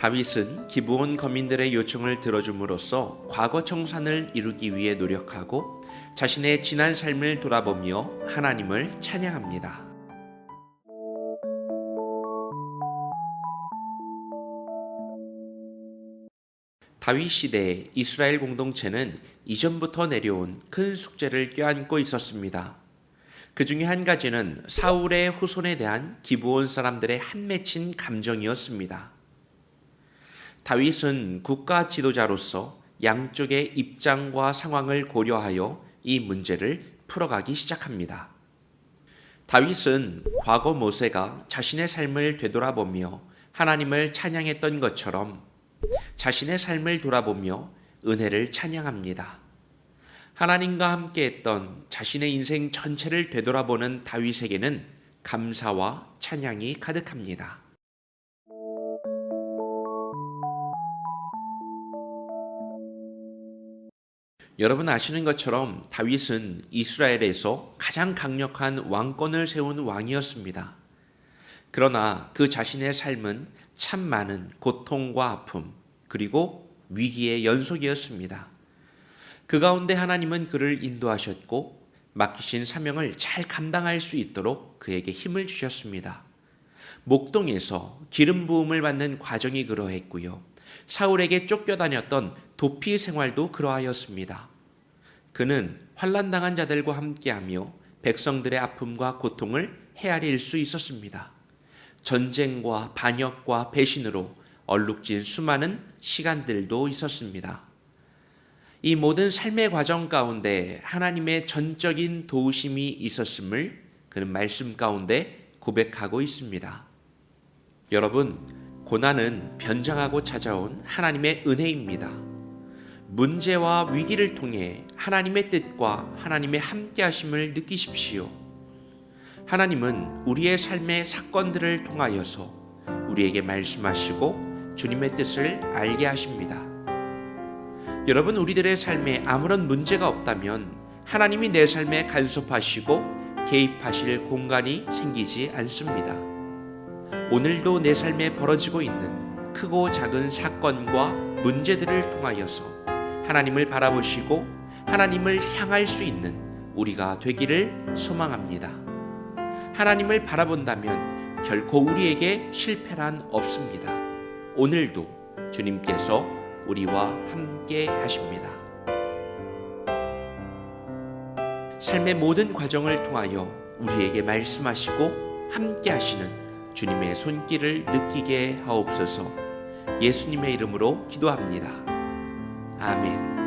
다윗은 기브온 거민들의 요청을 들어줌으로써 과거 청산을 이루기 위해 노력하고 자신의 지난 삶을 돌아보며 하나님을 찬양합니다. 다윗 시대 이스라엘 공동체는 이전부터 내려온 큰 숙제를 껴안고 있었습니다. 그 중에 한 가지는 사울의 후손에 대한 기브온 사람들의 한 맺힌 감정이었습니다. 다윗은 국가 지도자로서 양쪽의 입장과 상황을 고려하여 이 문제를 풀어가기 시작합니다. 다윗은 과거 모세가 자신의 삶을 되돌아보며 하나님을 찬양했던 것처럼 자신의 삶을 돌아보며 은혜를 찬양합니다. 하나님과 함께 했던 자신의 인생 전체를 되돌아보는 다윗에게는 감사와 찬양이 가득합니다. 여러분 아시는 것처럼 다윗은 이스라엘에서 가장 강력한 왕권을 세운 왕이었습니다. 그러나 그 자신의 삶은 참 많은 고통과 아픔, 그리고 위기의 연속이었습니다. 그 가운데 하나님은 그를 인도하셨고 맡기신 사명을 잘 감당할 수 있도록 그에게 힘을 주셨습니다. 목동에서 기름 부음을 받는 과정이 그러했고요. 사울에게 쫓겨다녔던 도피 생활도 그러하였습니다. 그는 환란당한 자들과 함께하며 백성들의 아픔과 고통을 헤아릴 수 있었습니다. 전쟁과 반역과 배신으로 얼룩진 수많은 시간들도 있었습니다. 이 모든 삶의 과정 가운데 하나님의 전적인 도우심이 있었음을 그는 말씀 가운데 고백하고 있습니다. 여러분, 고난은 변장하고 찾아온 하나님의 은혜입니다. 문제와 위기를 통해 하나님의 뜻과 하나님의 함께하심을 느끼십시오. 하나님은 우리의 삶의 사건들을 통하여서 우리에게 말씀하시고 주님의 뜻을 알게 하십니다. 여러분, 우리들의 삶에 아무런 문제가 없다면 하나님이 내 삶에 간섭하시고 개입하실 공간이 생기지 않습니다. 오늘도 내 삶에 벌어지고 있는 크고 작은 사건과 문제들을 통하여서 하나님을 바라보시고 하나님을 향할 수 있는 우리가 되기를 소망합니다. 하나님을 바라본다면 결코 우리에게 실패란 없습니다. 오늘도 주님께서 우리와 함께 하십니다. 삶의 모든 과정을 통하여 우리에게 말씀하시고 함께 하시는 주님의 손길을 느끼게 하옵소서 예수님의 이름으로 기도합니다. 아멘.